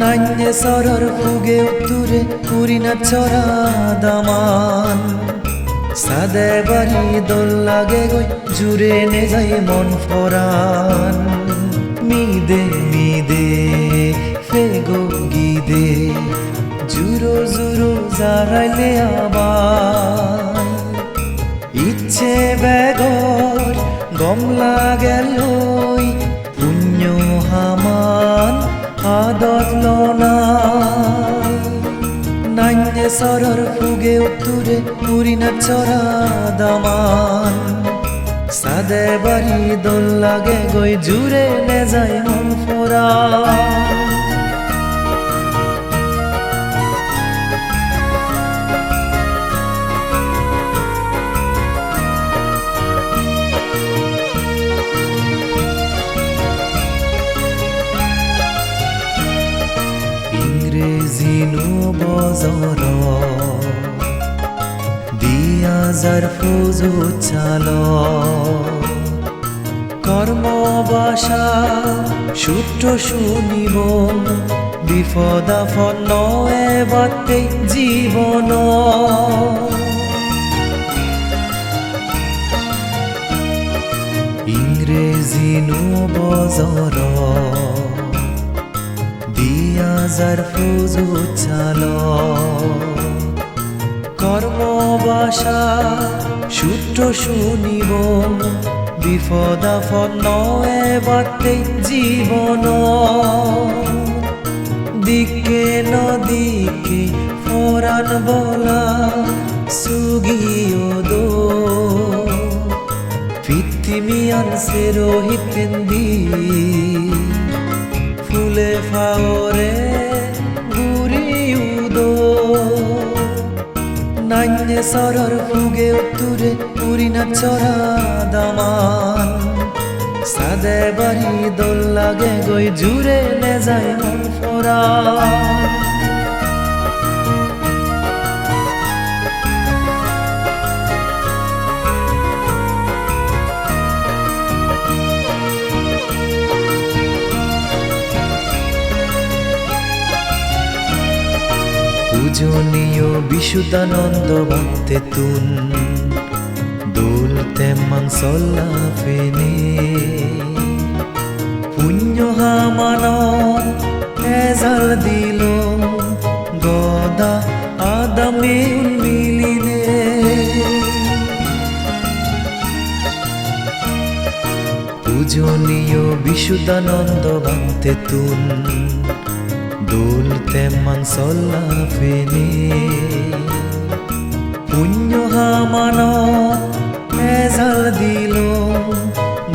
নান্যে সরর ফুগে উত্তুরে পুরিনা চরা দামান। সাদে বাড়ি দোল লাগে গই জুড়ে নে যাই মন ফরান। মিদে মিদে, ফেগো গিদে জুরো জুরো জারাইলে আবার। ইচ্ছে বেগর, গমলা গেলই সরর ফুগে উত্তুরে পুরিনা চরা দামান সাদে বাড়ি দোল লাগে গই জুড়ে নে যায় মন ফোরা। ইংরেজি নো বজর দিয়াজার ফুজু চাল কর্মবাসা সূত্র শুনিব বিপদাফন নয় বাতে জীবন। ইংরেজি নো বজর দিয়াজার ফুজু চাল কর্মবাসা সূত্র শুনিব বিপদাফন নয় বাতে জীবন। দিকে নদিকে ফরান বলা সুগিও দো ফিত্তিমিয়ান সে রোহিতেন্দি ফুলে ফাওরে নান্যে সরর ফুগে উত্তুরে পুরিনা চরা দামান। সাদে বাড়ি দোল লাগে গই, জুড়ে নে যায় ফোরা পূজনীয় বিশুদ্ধানন্দ ভক্তে তুন। দোল তেমাং সল্লা ফেনে পুণ্য হামান এজাল দিল। গদা আদামে মিলিনে পূজনীয় বিশুদ্ধানন্দ ভক্তে তুন। দোল তেমাং সল্লা ফেনে পুণ্য হামান এজাল দিল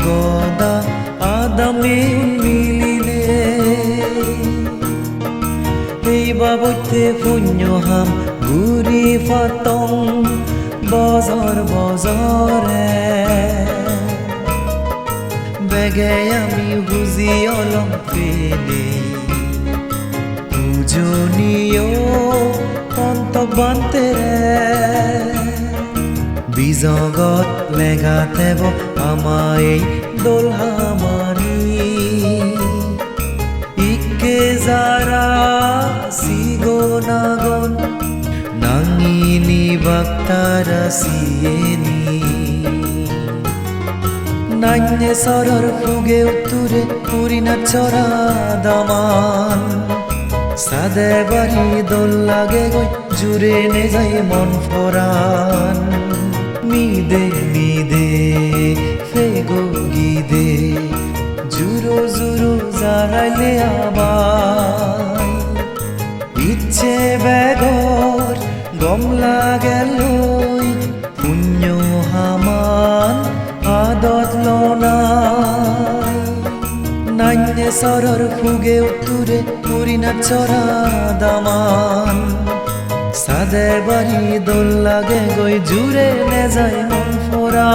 গদা আদামে মিলিনে এই বাবতে পুণ্য হাম ঘুরি ফাতং বজর বজরে বেগে আমি বুঝি অলম ফেলে পূজনীয় অন্তবান্তে বিজগত লেগাতেব আমায় দোলহামানি ইকে যারা সিগোনাগন নাঙিনি বাক্তারা সিয়েনি। নান্যে সরর ফুগে উত্তুরে, পুরিনা চরা দামান সাদে বাড়ি দোল লাগে গই, জুড়ে নে যাই মন ফরান। মিদে মিদে, ফেগো গিদে, জুরো জুরো জারাইলে আবার। ইচ্ছে বেগর, গমলা গেলই সরর ফুগে উত্তুরে পুরিনা চরা দামান। সাদে বাড়ি দোল লাগে গই জুড়ে নে যায় ফোরা